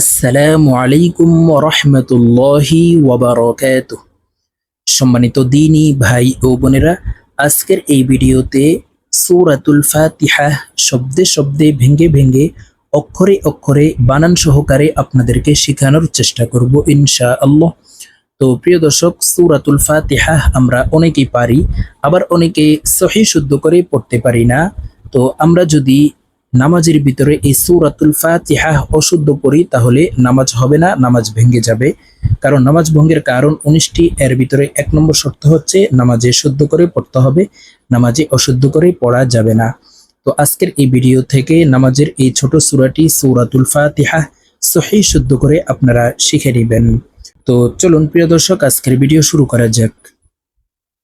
আসসালামু আলাইকুম রহমতুল্লাহি ওয়াবারকাত সম্মানিত দিনী ভাই ও বোনেরা, আজকের এই ভিডিওতে সূরাতুল ফাতিহা শব্দে শব্দে ভেঙ্গে ভেঙ্গে অক্ষরে অক্ষরে বানান সহকারে আপনাদেরকে শেখানোর চেষ্টা করব ইনশা আল্লাহ তো প্রিয় দর্শক, সূরাতুল ফাতিহা আমরা অনেকেই পারি, আবার অনেকে সহি শুদ্ধ করে পড়তে পারি না। তো আমরা যদি নামাজের ভিতরে এই সূরাতুল ফাতিহা অশুদ্ধ পড়ি, তাহলে নামাজ হবে না, নামাজ ভেঙে যাবে। কারণ নামাজ ভঙ্গের কারণ উনিশটি, এর ভিতরে এক নম্বর শর্ত হচ্ছে নামাজে শুদ্ধ করে পড়তে হবে, নামাজে অশুদ্ধ করে পড়া যাবে না। তো আজকের এই ভিডিও থেকে নামাজের এই ছোট সূরাটি সূরাতুল ফাতিহা সহি শুদ্ধ করে আপনারা শিখে নেবেন। তো চলুন প্রিয় দর্শক, আজকের ভিডিও শুরু করা যাক।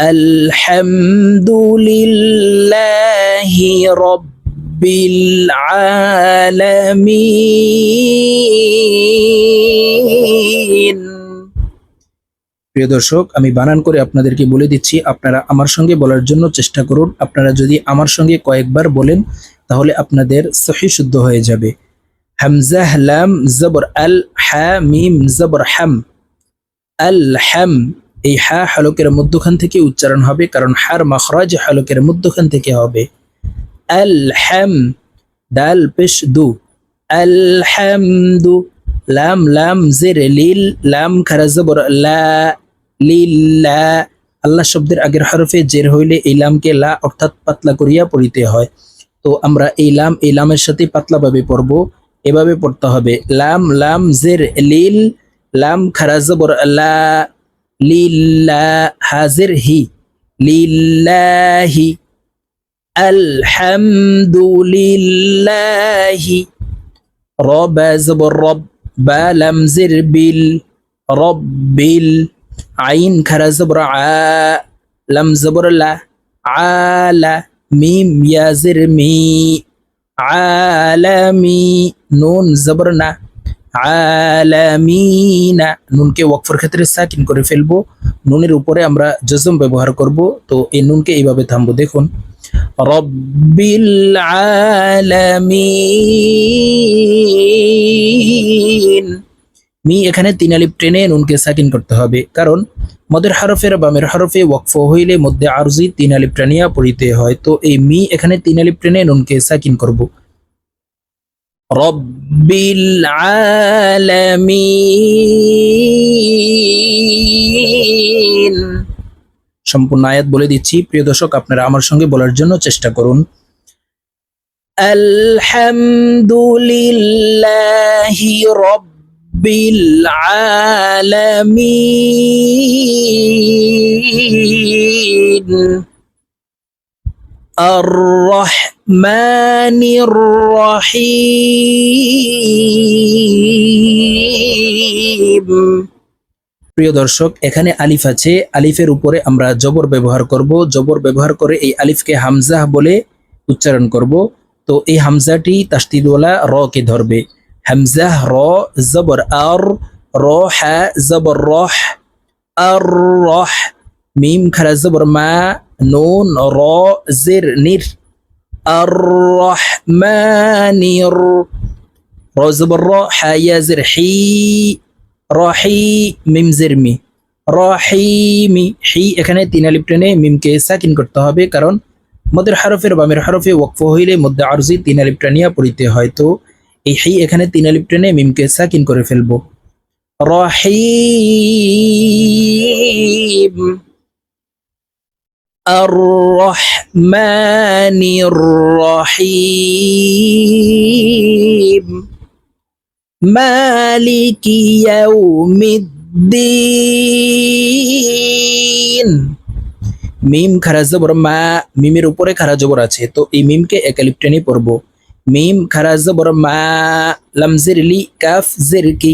আলহামদুলিল্লাহি রব্বিল আলামিন। প্রিয় দর্শক, আমি বানান করে আপনাদেরকে বলে দিচ্ছি, আপনারা আমার সঙ্গে বলার জন্য চেষ্টা করুন। আপনারা যদি আমার সঙ্গে কয়েকবার বলেন, তাহলে আপনাদের সহি শুদ্ধ হয়ে যাবে। হামজাহ লাম জবর, আল হ্যা মিম, জবর, হাম। আল, হাম এই হা হালকের মধ্যখান থেকে উচ্চারণ হবে, কারণ হার মাখরাজ হালকের মধ্যখান থেকে হবে। আল হাম ডাল পেশ দু। আল হামদু লাম লাম জের লিল, লাম খারা জবর লা লিল্লা আল্লাহ শব্দের আগের হরফে জের হইলে এই লামকে লা অর্থাৎ পাতলা করিয়া পড়িতে হয়। তো আমরা এই লাম, এই লামের সাথে পাতলাভাবে পড়ব। এভাবে পড়তে হবে। লাম লাম জের লিল, লাম খারা জবর লা। লিল্লা হাজির হি লিল্লাহি আলহামদুলিল্লাহি রব জবর রব বা লাম জির বিল রব্বিল আইন খারা জবর আ লাম জবর লা আলা মিম ইয়াজির মি আলামি নুন জবর না আলামিনা, নুনকে ওয়াকফের ক্ষেত্রে সাকিন করে ফেলব। নুনের উপরে আমরা জজম ব্যবহার করব। তো এই নুনকে এইভাবে থামবো, দেখুন। রব্বিল আলামিন। মি, এখানে তিন আলিপ টেনে নুনকে সাকিন করতে হবে। কারণ মদের হরফের বামের হরফে ওয়াকফ হইলে মধ্যে আরজি তিন আলিপ টানিয়া পড়িতে হয়। তো এই মি, এখানে তিন আলিপ টেনে নুনকে সাকিন করব। রব্বিল সম্পূর্ণ আয়াত বলে দিচ্ছি, প্রিয় দর্শক, আপনারা আমার সঙ্গে বলার জন্য চেষ্টা করুন। আলহামদুলিল্লাহি রব্বিল আলামিন। الرحمن الرحيم প্রিয় দর্শক এখানে আলিফ আছে আলিফের উপরে আমরা জবর ব্যবহার করব জবর ব্যবহার করে এই আলিফকে হামজাহ বলে উচ্চারণ করব তো এই হামজাটি তাস্তিদওয়ালা র কে ধরবে হামজাহ র জবর আর র হা জবর রহ আর রহ মিম খারা জবর মা নুন র জির নির আর রহমানির র জবর র হা ইয়া জির হি রহি মিম জির মি রহিমি হি এখানে তিন আলিপ টেনে মিমকে সাকিন করতে হবে কারণ মদের হরফের বামের হরফে ওয়াকফ হইলে মধ্যে আরজি তিন আলিপ টানিয়া পড়িতে হয় তো এই হি এখানে তিন আলিপ টেনে মিমকে সাকিন করে ফেলব রহিম الرحمن الرحيم مالك يوم الدين মিম খারা জবর মা মিমের উপরে খারা জবর আছে তো এই মিমকে একালিপ টেনে পড়ব মিম খারা জবর মা লাম জিরলি কাফ জিরকি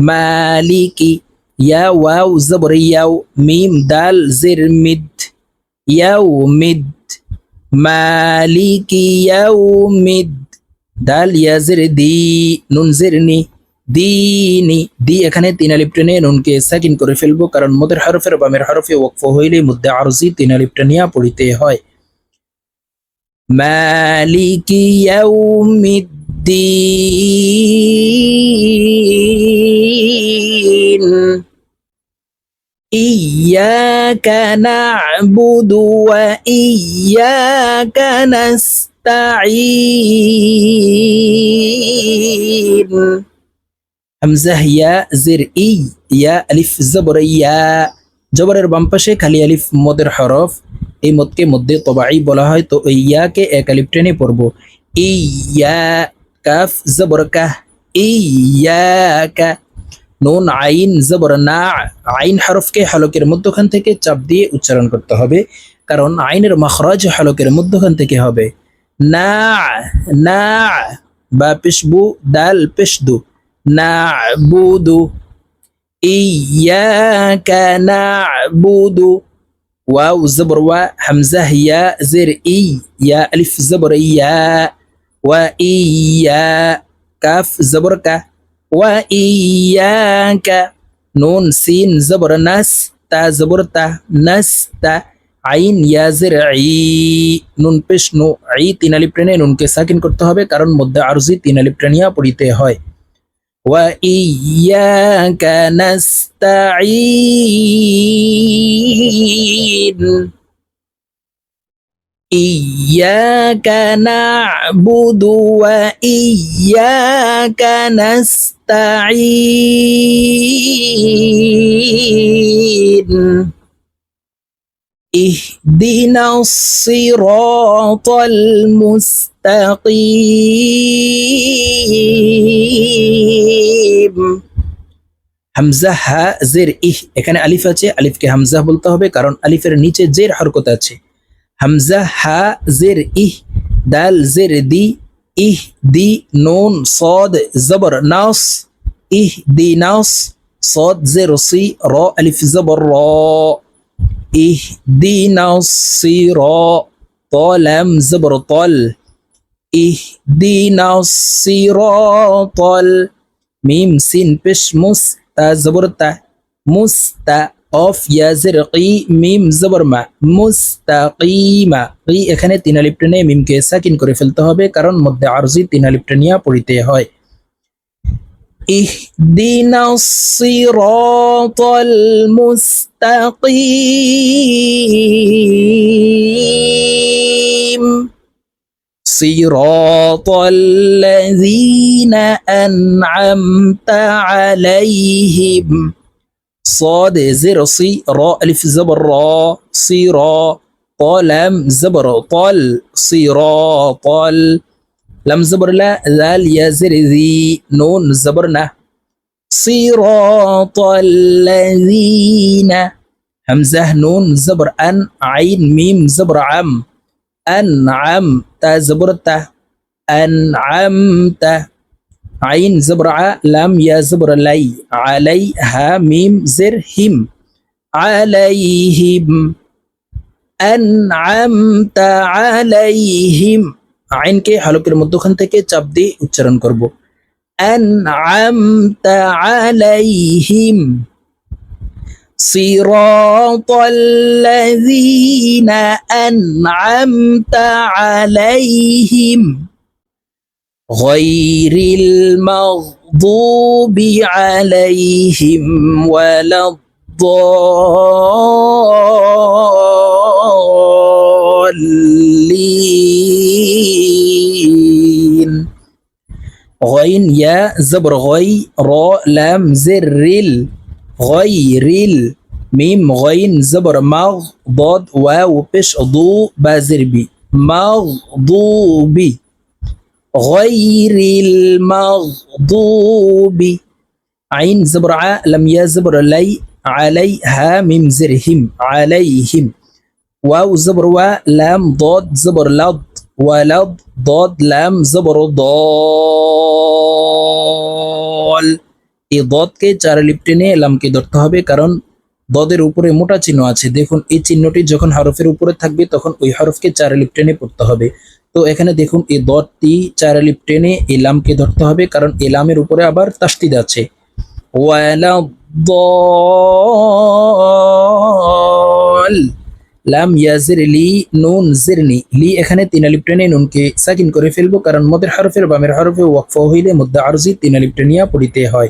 মালিকি ইয়া ওয়াও জবর ইয়াও মিম দাল জের মিদ ইয়াও মিদ মালিকি ইয়াও মিদ দাল ইয়াজের দি নুন জের নি দিনি দি এখানে তিন আলিফ টেনে নুনকে সাকিন করে ফেলব, কারণ মদের হরফের বামের হরফে ওয়াকফ হইলে মধ্যে আরজি তিন আলিফ টেনিয়া পড়িতে হয়। মালিকি ইয়াউমিদ্দিন إياك نعبد وإياك نستعين হামজা ইয়া জের ই ইয়া আলিফ জবর ইয়া জবরের বাম পাশে খালি আলিফ মদের হরফ এই মদকে মধ্যে তবাই বলা হয় তো ওই ইয়াকে এক আলিফ টেনে পড়ব ইয়া কাফ জবর কাহ ইয়াকা নুন, আইন, জবর, না, আইন হরফকে হলকের মধ্যখান থেকে চাপ দিয়ে উচ্চারণ করতে হবে। কারণ আইনের মখরাজ হলকের মধ্যখান থেকে হবে। না না, বা পেশবু, দাল, পেশদু। না, বুদু। ইয়াকা না, বুদু। ওয়াউ জবর, ওয়া, হামজা ইয়া জের, ই, ইয়া, আলিফ, জবর, ইয়া, ওয়া ইয়া, কাফ, জবর, কা। وإياك نون سين زبر ناس تا زبر تا ناس تا আইন ইয়াজের ই নুন পেশ নু আই তিন আলিপ টেনে নুনকে সাকিন করতে হবে কারণ মধ্যে আরজি তিন আলিপ টেনিয়া পড়িতে হয় وإياك نستعين إياك نعبد وإياك نستعين اهدنا الصراط المستقيم হামজা হা জের ইহ এখানে আলিফ আছে আলিফকে হামজা বলতে হবে কারণ আলিফের নিচে জের হরকত আছে হামজা হা জের ইহ দাল জের দি ইহ দি নুন صاد জবর নাস ইহ দি নাস صاد জের সি র আলিফ জবর র اهدنا الصراط لم زبر طل اهدنا الصراط ميم سين بش مس تا زبر تا مستا অফ ইয়াজের কি মিম জবর মা মুস্তাকিমা এই এখানে তিন আলিফ টেনে মিমকে সাকিন করে ফেলতে হবে কারণ মধ্যে আরজি তিন আলিফ টেনিয়া পড়িতে হয় اهدنا الصراط المستقيم صراط الذين أنعمت عليهم صاد زر صي را ألف زبر را صراط لم زبر طل صراط لم زبر لا ذال يزر ذي نون زبرنا صراط الذين همزة نون زبر أن عين ميم زبر عم أنعم تا زبرت أنعمت عين زبر ع لم يا زبر لي عليها ميم زر هم عليهم أنعمت عليهم আইনকে হালকের মধ্যখান থেকে চাপ দিয়ে উচ্চারণ করব أنعمت عليهم صراط الذين أنعمت عليهم غير المغضوب عليهم ولا الضالين. غين يا زبر غي را لام زر غير ال ميم غين زبر مغ ضاد واو بش ضو بازر بي. مغضوب غير المغضوب عين زبر ع لم يا زبر لي عليها ميم زرهم عليهم واو زبر و لام ضاد زبر لض ولض ضاد لام زبر ضال এই দদকে চার লিপ টেনে লামকে ধরতে হবে কারণ দদের উপরে মোটা চিহ্ন আছে দেখুন এই চিহ্নটি যখন হরফের উপরে থাকবে তখন ওই হরফকে চার লিপ টেনে পড়তে হবে তো এখানে দেখুন, এই দরটি চার লিপ টেনে এই লামকে ধরতে হবে, কারণ এই লামের উপরে আবার তাস্তিদ আছে। লাম ইয়াজির লি নুন জিরনি। লি এখানে তিন আলিফ টেনে নুনকে সাকিন করে ফেলব, কারণ মদের হরফের বামের হরফে ওয়াকফ হইলে মধ্যে আরজি তিন টেনিয়া পড়িতে হয়।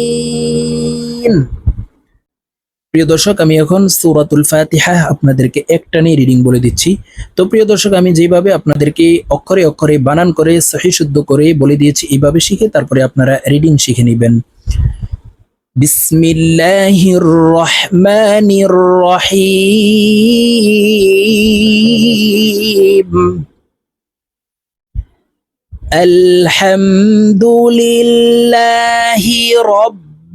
প্রিয় দর্শক, আমি এখন সুরাতুল ফাতিহা আপনাদেরকে একটা নিয়ে রিডিং বলে দিচ্ছি। তো প্রিয় দর্শক, আমি যেভাবে আপনাদেরকে অক্ষরে অক্ষরে বানান করে, সহি শুদ্ধ করে বলে দিয়েছি, এইভাবে শিখে তারপরে আপনারা রিডিং শিখে নেবেন। বিসমিল্লাহির রহমানির রহিম। আলহামদুলিল্লাহি রব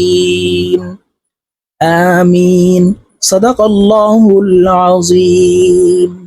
الضالين آمين صدق الله العظيم